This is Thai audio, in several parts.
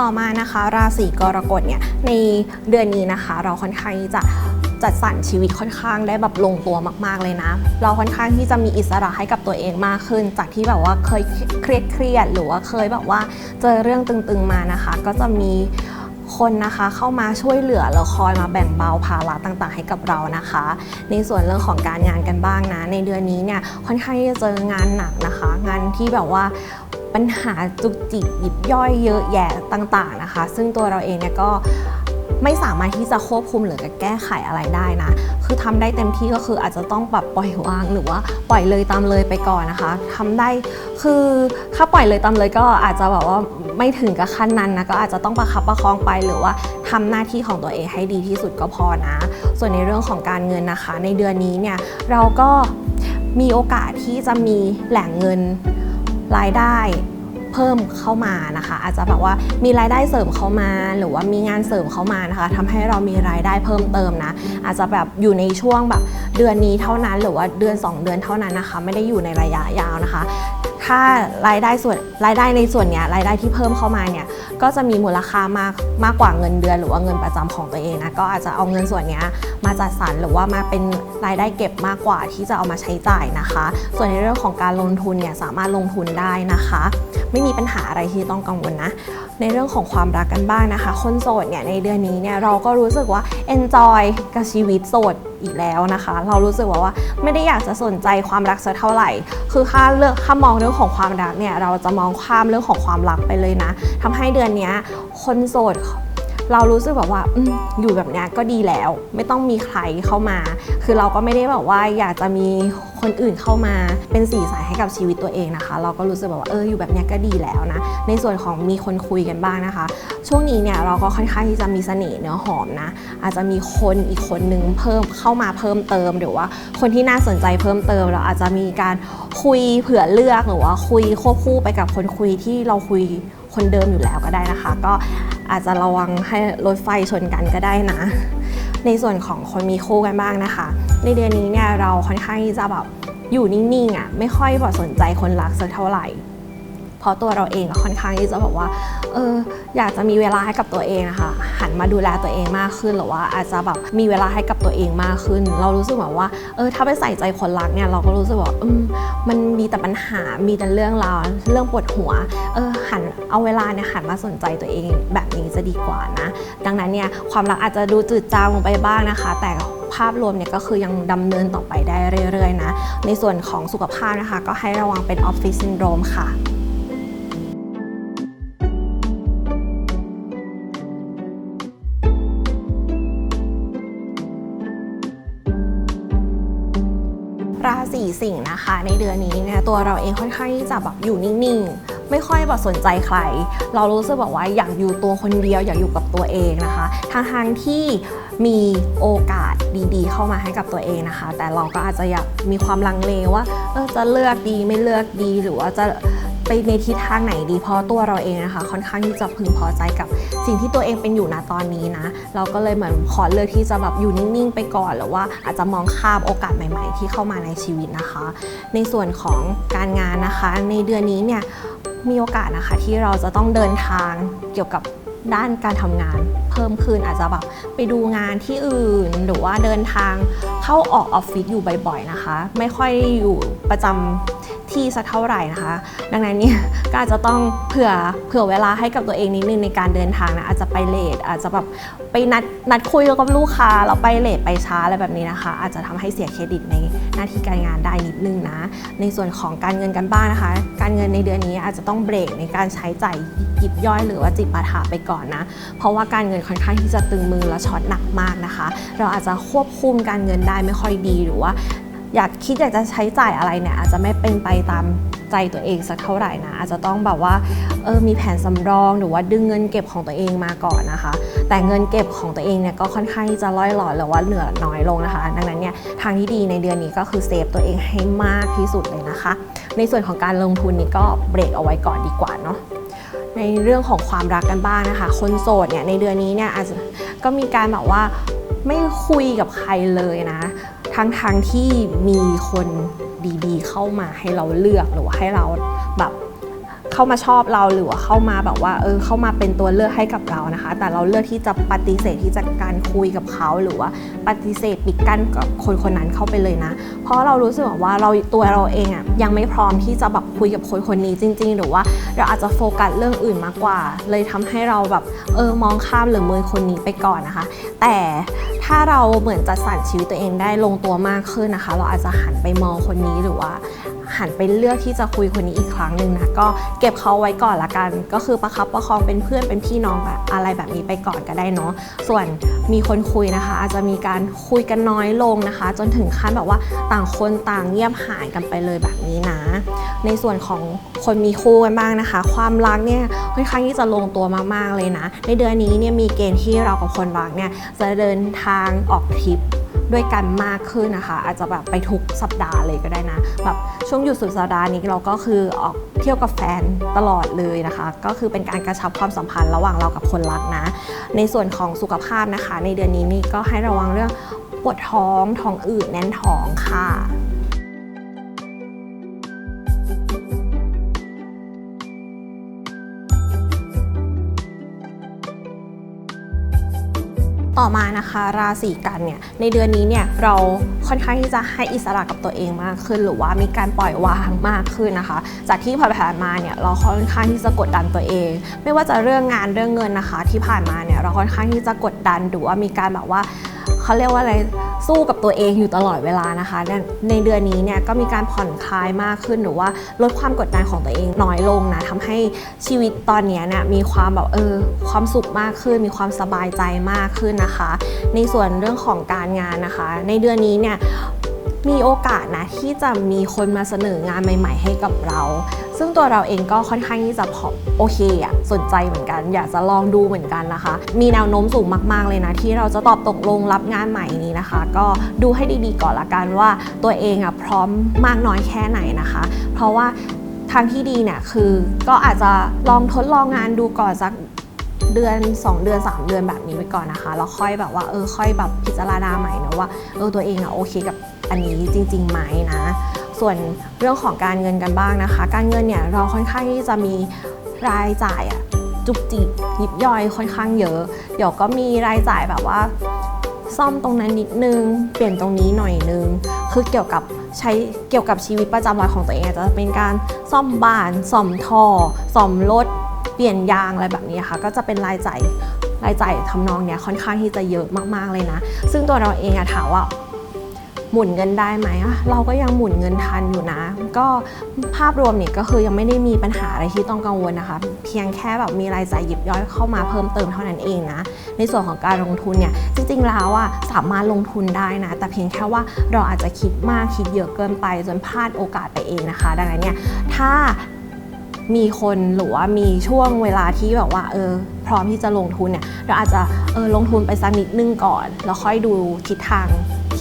ต่อมานะคะ ราศีกรกฎเนี่ยในเดือนนี้นะคะ เราค่อนข้างที่จะจัดสรรชีวิตค่อนข้างได้แบบลงตัวมาก ๆ เลยนะ เราค่อนข้างที่จะมีอิสระให้กับตัวเองมากขึ้น จากที่แบบว่าเคยเครียดเครียดๆหรือว่าเคยแบบว่าเจอเรื่องตึงๆมานะคะ ก็จะมีคนนะคะเข้ามาช่วยเหลือแล้วคอยมาแบ่งเบาภาระต่างๆ ให้กับเรานะคะ ในส่วนเรื่องของการงานกันบ้างนะ ในเดือนนี้เนี่ยค่อนข้างที่จะเจองานหนักนะคะ งานที่แบบว่า ปัญหาจุกจิกหยิบย่อยเยอะแยะต่างๆนะคะ ซึ่งตัวเราเองเนี่ยก็ไม่สามารถที่จะควบคุมหรือแก้ไขอะไรได้นะ คือทำได้เต็มที่ก็คืออาจจะต้องแบบปล่อยวางหรือว่าปล่อยเลยตามเลยไปก่อนนะคะทำได้คือถ้าปล่อยเลยตามเลยก็อาจจะแบบว่าไม่ถึงกับขั้นนั้นนะก็อาจจะต้องประคับประคองไปหรือว่าทำหน้าที่ของตัวเองให้ดีที่สุดก็พอนะ ส่วนในเรื่องของการเงินนะคะ ในเดือนนี้เนี่ยเราก็มีโอกาสที่จะมีแหล่งเงิน รายได้เพิ่มเข้ามานะคะ อาจจะแบบว่ามีรายได้เสริมเข้ามา หรือว่ามีงานเสริมเข้ามานะคะทำให้เรามีรายได้เพิ่มเติมนะ อาจจะแบบอยู่ในช่วงแบบเดือนนี้เท่านั้น หรือว่าเดือน 2 เดือนเท่านั้นนะคะ ไม่ได้อยู่ในระยะยาวนะคะ ถ้ารายได้ส่วนรายได้ในส่วนเนี้ยรายได้ที่เพิ่มเข้ามาเนี่ยก็จะมีมูลค่ามากมากกว่าเงินเดือนหรือว่าเงินประจำของตัวเองนะก็อาจจะเอาเงินส่วนนี้มาจัดสรรหรือว่ามาเป็นรายได้เก็บมากกว่าที่จะเอามาใช้จ่ายนะคะ ส่วนในเรื่องของการลงทุนเนี่ยสามารถลงทุนได้นะคะ ไม่มีปัญหาอะไรที่ต้องกังวลนะ ในเรื่องของความรักกันบ้างนะคะ คนโสดเนี่ยในเดือนนี้เนี่ยเราก็รู้สึกว่า enjoy กับชีวิตโสด อีกแล้วนะคะ เรารู้สึกว่าว่าไม่ได้อยากจะสนใจความรักสักเท่าไหร่ คือถ้าเลือกถ้ามองเรื่องของความรักเนี่ยเราจะมองข้ามเรื่องของความรักไปเลยนะทำให้เดือนนี้คนโสด เรารู้สึกแบบว่าออยู่แบบนี้ก็ดีแล้ว ไม่ต้องมีใครเข้ามา คือเราก็ไม่ได้แบบว่าอยากจะมีคนอื่นเข้ามาเป็นสีสายให้กับชีวิตตัวเองนะคะ เราก็รู้สึกแบบว่าเอออยู่แบบนี้ก็ดีแล้วนะ ในส่วนของมีคนคุยกันบ้างนะคะ ช่วงนี้เนี่ยเราก็ค่อนข้างที่จะมีเสน่ห์เนื้อหอมนะ อาจจะมีคนอีกคนนึงเพิ่มเข้ามาเพิ่มเติมหรือว่า คนที่น่าสนใจเพิ่มเติมเราอาจจะมีการคุยเผื่อเลือกหรือว่าคุยควบคู่ไปกับคนคุยที่เราคุยคนเดิมอยู่แล้วก็ได้นะคะ ก็ อาจจะระวังให้รถไฟชนกันก็ได้นะ ในส่วนของคนมีคู่กันบ้างนะคะ ในเดือนนี้เนี่ยเราค่อนข้างที่จะแบบอยู่นิ่งๆอะไม่ค่อยแบบสนใจคนรักสักเท่าไหร่ เพราะตัวเราเองค่อนข้างที่จะแบบว่าเอออยากจะมีเวลาให้กับตัวเองนะคะหันมาดูแลตัวเองมากขึ้น หรือว่าอาจจะแบบมีเวลาให้กับตัวเองมากขึ้น เรารู้สึกแบบว่าเออถ้าไปใส่ใจคนรักเนี่ยเราก็รู้สึกว่าอืมมันมีแต่ปัญหามีแต่เรื่องราวเรื่องปวดหัวเออหันเอาเวลาเนี่ยหันมาสนใจตัวเองแบบนี้จะดีกว่านะ ดังนั้นเนี่ยความรักอาจจะดูจืดจางลงไปบ้างนะคะ แต่ภาพรวมเนี่ยก็คือยังดำเนินต่อไปได้เรื่อยๆนะ ในส่วนของสุขภาพนะคะ ก็ให้ระวังเป็นออฟฟิศซินโดรมค่ะ สิงห์นะคะ ในเดือนนี้เนี่ยตัวเราเองค่อนข้างที่จะแบบอยู่นิ่งๆ ไม่ค่อยแบบสนใจใคร เรารู้สึกแบบว่าอยากอยู่ตัวคนเดียว อยากอยู่กับตัวเองนะคะทางทางที่มีโอกาสดีๆ เข้ามาให้กับตัวเองนะคะ แต่เราก็อาจจะอยากมีความลังเลว่าเออจะเลือกดีไม่เลือกดีหรือว่าจะ ไปในทิศทางไหนดีเพราะตัวเราเองนะคะค่อนข้างที่จะพึงพอใจกับสิ่งที่ตัวเองเป็นอยู่ณตอนนี้นะ เราก็เลยเหมือนขอเลือกที่จะแบบอยู่นิ่งๆไปก่อนหรือว่าอาจจะมองข้ามโอกาสใหม่ ๆ ที่เข้ามาในชีวิตนะคะ ในส่วนของการงานนะคะ ในเดือนนี้เนี่ยมีโอกาสนะคะที่เราจะต้องเดินทางเกี่ยวกับด้านการทำงานเพิ่มขึ้นอาจจะแบบไปดูงานที่อื่น หรือว่าเดินทางเข้าออกออฟฟิศอยู่บ่อยๆนะคะ ไม่ค่อยอยู่ประจำ ที่สักเท่าไหร่นะคะ ดังนั้นเนี่ยก็อาจจะต้องเผื่อเผื่อเวลาให้กับตัวเองนิดนึงในการเดินทางนะอาจจะไปเลทอาจจะแบบไปนัดนัดคุยกับลูกค้าแล้วไปเลทไปช้าอะไรแบบนี้นะคะ อาจจะทำให้เสียเครดิตในหน้าที่การงานได้นิดนึงนะ ในส่วนของการเงินกันบ้างนะคะ การเงินในเดือนนี้อาจจะต้องเบรกในการใช้จ่ายยิบย่อยหรือว่าจิปาถะไปก่อนนะ เพราะว่าการเงินค่อนข้างที่จะตึงมือและช็อตหนักมากนะคะ เราอาจจะควบคุมการเงินได้ไม่ค่อยดีหรือว่า อยากคิดอยากจะใช้จ่ายอะไรเนี่ยอาจจะไม่เป็นไปตามใจตัวเองสักเท่าไหร่นะอาจจะต้องแบบว่าเออมีแผนสำรองหรือว่าดึงเงินเก็บของตัวเองมาก่อนนะคะ แต่เงินเก็บของตัวเองเนี่ยก็ค่อนข้างที่จะล่อยหลอหรือว่าเหลือน้อยลงนะคะ ดังนั้นเนี่ยทางที่ดีในเดือนนี้ก็คือเซฟตัวเองให้มากที่สุดเลยนะคะ ในส่วนของการลงทุนนี่ก็เบรกเอาไว้ก่อนดีกว่าเนาะในเรื่องของความรักกันบ้างนะคะ คนโสดเนี่ยในเดือนนี้เนี่ยอาจจะก็มีการแบบว่าไม่คุยกับใครเลยนะ ทั้งทางๆที่มีคนดีๆ เข้ามาให้เราเลือกหรือว่าให้เราแบบ เข้ามาชอบเราหรือว่าเข้ามาแบบว่าเออเข้ามาเป็นตัวเลือกให้กับเรานะคะ แต่เราเลือกที่จะปฏิเสธที่จะการคุยกับเขาหรือว่าปฏิเสธปิดกั้นกับคนคนนั้นเข้าไปเลยนะ เพราะเรารู้สึกว่าเราตัวเราเองอะยังไม่พร้อมที่จะแบบคุยกับคนคนนี้จริง ๆ หรือว่าเราอาจจะโฟกัสเรื่องอื่นมากกว่า เลยทำให้เราแบบเออมองข้ามหรือเมินคนนี้ไปก่อนนะคะ แต่ถ้าเราเหมือนจัดสรรชีวิตตัวเองได้ลงตัวมากขึ้นนะคะ เราอาจจะหันไปมองคนนี้หรือว่า หันไปเลือกที่จะคุยคนนี้อีกครั้งหนึ่งนะก็เก็บเขาไว้ก่อนละกัน ก็คือประคับประคองเป็นเพื่อนเป็นพี่น้องแบบอะไรแบบนี้ไปก่อนก็ได้เนาะส่วนมีคนคุยนะคะ อาจจะมีการคุยกันน้อยลงนะคะ จนถึงขั้นแบบว่าต่างคนต่างเงียบหายกันไปเลยแบบนี้นะ ในส่วนของคนมีคู่กันบ้างนะคะ ความรักเนี่ยค่อนข้างที่จะลงตัวมากๆเลยนะ ในเดือนนี้เนี่ยมีเกณฑ์ที่เรากับคนรักเนี่ยจะเดินทางออกทริป ด้วยกันมากขึ้นนะคะ อาจจะแบบไปทุกสัปดาห์เลยก็ได้นะแบบช่วงหยุดสุดสัปดาห์นี้เราก็คือออกเที่ยวกับแฟนตลอดเลยนะคะ ก็คือเป็นการกระชับความสัมพันธ์ระหว่างเรากับคนรักนะ ในส่วนของสุขภาพนะคะ ในเดือนนี้นี่ก็ให้ระวังเรื่องปวดท้องท้องอืดแน่นท้องค่ะ ต่อมานะคะราศีกันเนี่ยในเดือนนี้เนี่ยเราค่อนข้างที่จะให้อิสระกับตัวเองมากขึ้น หรือว่ามีการปล่อยวางมากขึ้นนะคะ จากที่ผ่านมาเนี่ยเราค่อนข้างที่จะกดดันตัวเอง ไม่ว่าจะเรื่องงานเรื่องเงินนะคะ ที่ผ่านมาเนี่ยเราค่อนข้างที่จะกดดันหรือว่ามีการแบบว่า เขาเรียกว่าอะไรสู้กับตัวเองอยู่ตลอดเวลานะคะ ในเดือนนี้เนี่ยก็มีการผ่อนคลายมากขึ้นหรือว่าลดความกดดันของตัวเองน้อยลงนะทำให้ชีวิตตอนนี้เนี่ยมีความแบบเออความสุขมากขึ้น มีความสบายใจมากขึ้นนะคะ ในส่วนเรื่องของการงานนะคะ ในเดือนนี้เนี่ย มีโอกาสนะที่จะมีคนมาเสนองานใหม่ ๆ ให้กับเรา ซึ่งตัวเราเองก็ค่อนข้างที่จะพอโอเคอะสนใจเหมือนกัน อยากจะลองดูเหมือนกันนะคะ มีแนวโน้มสูงมากๆเลยนะ ที่เราจะตอบตกลงรับงานใหม่นี้นะคะ ก็ดูให้ดีๆก่อนละกันว่าตัวเองอะพร้อมมากน้อยแค่ไหนนะคะ เพราะว่าทางที่ดีเนี่ยคือก็อาจจะลองทดลองงานดูก่อนสักเดือน 2 เดือน 3 เดือนแบบนี้ไว้ก่อนนะคะแล้วค่อยแบบว่าเออค่อยแบบพิจารณาใหม่นะว่าเออตัวเองอะโอเคกับ อันนี้จริงๆไหมนะ ส่วนเรื่องของการเงินกันบ้างนะคะ การเงินเนี่ยเราค่อนข้างที่จะมีรายจ่ายอะจุกจิกยิบย่อยค่อนข้างเยอะ เดี๋ยวก็มีรายจ่ายแบบว่า ซ่อมตรงนั้นนิดนึง เปลี่ยนตรงนี้หน่อยนึง คือเกี่ยวกับใช้เกี่ยวกับชีวิตประจำวันของตัวเองจจะเป็นการซ่อมบ้านซ่อมท่อซ่อมรถเปลี่ยนยางอะไรแบบนี้ค่ะ ก็จะเป็นรายจ่ายรายจ่ายทำนองเนี้ยค่อนข้างที่จะเยอะมากๆเลยนะ ซึ่งตัวเราเองอะถามว่า หมุนเงินได้ไหมอะเราก็ยังหมุนเงินทันอยู่นะ ก็ภาพรวมเนี่ยก็คือยังไม่ได้มีปัญหาอะไรที่ต้องกังวลนะคะ เพียงแค่แบบมีรายจ่ายหยิบย่อยเข้ามาเพิ่มเติมเท่านั้นเองนะ ในส่วนของการลงทุนเนี่ยจริงๆแล้วอะสามารถลงทุนได้นะ แต่เพียงแค่ว่าเราอาจจะคิดมากคิดเยอะเกินไปจนพลาดโอกาสไปเองนะคะ ดังนั้นเนี่ยถ้ามีคนหรือว่ามีช่วงเวลาที่แบบว่าเออพร้อมที่จะลงทุนเนี่ยเราอาจจะเออลงทุนไปสักนิดนึงก่อน แล้วค่อยดูทิศทาง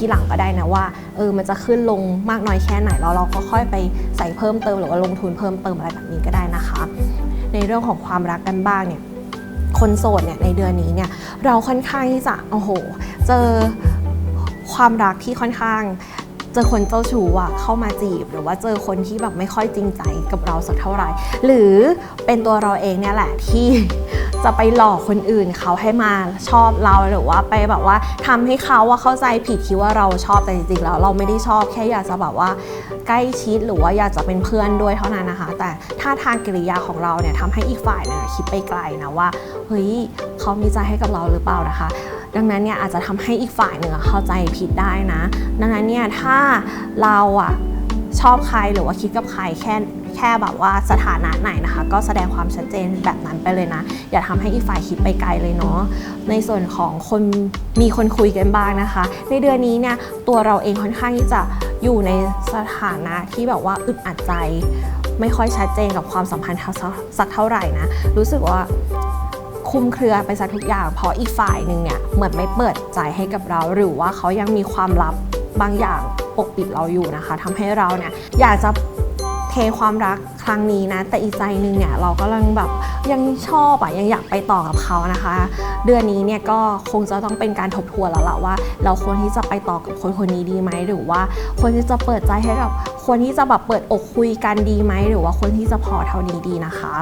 ที่หลังก็ได้นะว่าเออมันจะขึ้นลงมากน้อยแค่ไหนแล้วเราก็ค่อยไปใส่เพิ่มเติมหรือว่าลงทุนเพิ่มเติมอะไรแบบนี้ก็ได้นะคะ ในเรื่องของความรักกันบ้างเนี่ยคนโสดเนี่ยในเดือนนี้เนี่ยเราค่อนข้างที่จะโอ้โห เจอความรักที่ค่อนข้าง เจอคนเจ้าชู้อะเข้ามาจีบ หรือว่าเจอคนที่แบบไม่ค่อยจริงใจกับเราสักเท่าไหร่ หรือเป็นตัวเราเองเนี่ยแหละที่จะไปหลอกคนอื่นเขาให้มาชอบเราหรือว่าไปแบบว่าทำให้เขาว่าเข้าใจผิดคิดว่าเราชอบแต่จริงๆแล้วเราไม่ได้ชอบแค่อยากจะแบบว่าใกล้ชิดหรือว่าอยากจะเป็นเพื่อนด้วยเท่านั้นนะคะ แต่ถ้าทางกิริยาของเราเนี่ยทำให้อีกฝ่ายเนี่ยคิดไปไกลนะว่าเฮ้ยเขามีใจให้กับเราหรือเปล่านะคะ ดังนั้นเนี่ยอาจจะทำให้อีกฝ่ายหนึ่งเข้าใจผิดได้นะ ดังนั้นเนี่ยถ้าเราอะชอบใครหรือว่าคิดกับใครแค่แค่แบบว่าสถานะไหนนะคะ ก็แสดงความชัดเจนแบบนั้นไปเลยนะ อย่าทำให้อีกฝ่ายคิดไปไกลเลยเนาะในส่วนของคนมีคนคุยกันบ้างนะคะ ในเดือนนี้เนี่ยตัวเราเองค่อนข้างที่จะอยู่ในสถานะที่แบบว่าอึดอัดใจ ไม่ค่อยชัดเจนกับความสัมพันธ์สักเท่าไหร่นะรู้สึกว่า คุมเครือไปซะทุกอย่าง เพราะอีกฝ่ายหนึ่งเนี่ยเหมือนไม่เปิดใจให้กับเรา หรือว่าเขายังมีความลับบางอย่างปกปิดเราอยู่นะคะทำให้เราเนี่ยอยากจะเทความรักครั้งนี้นะ แต่อีกใจหนึงเนี่ยเรากำลังแบบยังชอบอะยังอยากไปต่อกับเขานะคะ เดือนนี้เนี่ยก็คงจะต้องเป็นการทบทวนแล้วละว่า เราควรที่จะไปต่อกับคนคนนี้ดีไหมหรือว่าควรที่จะเปิดใจให้กับคนที่จะแบบเปิดอกคุยกันดีไหมหรือว่าคนที่จะพอเท่านี้ดีนะคะ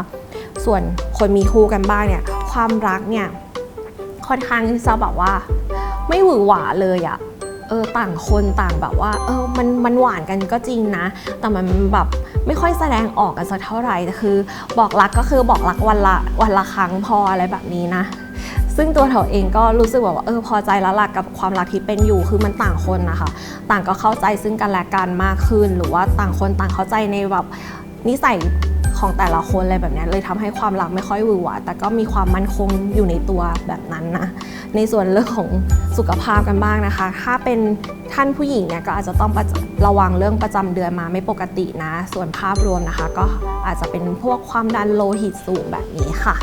ส่วนคนมีคู่กันบ้างเนี่ย ความรักเนี่ยค่อนข้างที่จะแบบว่า ไม่หวือหวาเลยอะเออต่างคนต่างแบบว่าเออมันมันหวานกันก็จริงนะ แต่มันแบบไม่ค่อยแสดงออกกันสักเท่าไหร่แต่คือ บอกรักก็คือบอกรักวันละวันละครั้งพออะไรแบบนี้นะ ซึ่งตัวเถาเองก็รู้สึกแบบว่าเออพอใจแล้วล่ะกับความรักที่เป็นอยู่คือมันต่างคนนะคะต่างก็เข้าใจซึ่งกันและกันมากขึ้น หรือว่าต่างคนต่างเข้าใจในแบบนิสัย ของแต่ละคนอะไรแบบนี้เลยทำให้ความรักไม่ค่อยหวือหวาแต่ก็มีความมั่นคงอยู่ในตัวแบบนั้นนะในส่วนเรื่องของสุขภาพกันบ้างนะคะ ถ้าเป็นท่านผู้หญิงเนี่ยก็อาจจะต้องระระวังเรื่องประจำเดือนมาไม่ปกตินะ ส่วนภาพรวมนะคะ ก็อาจจะเป็นพวกความดันโลหิตสูงแบบนี้ค่ะ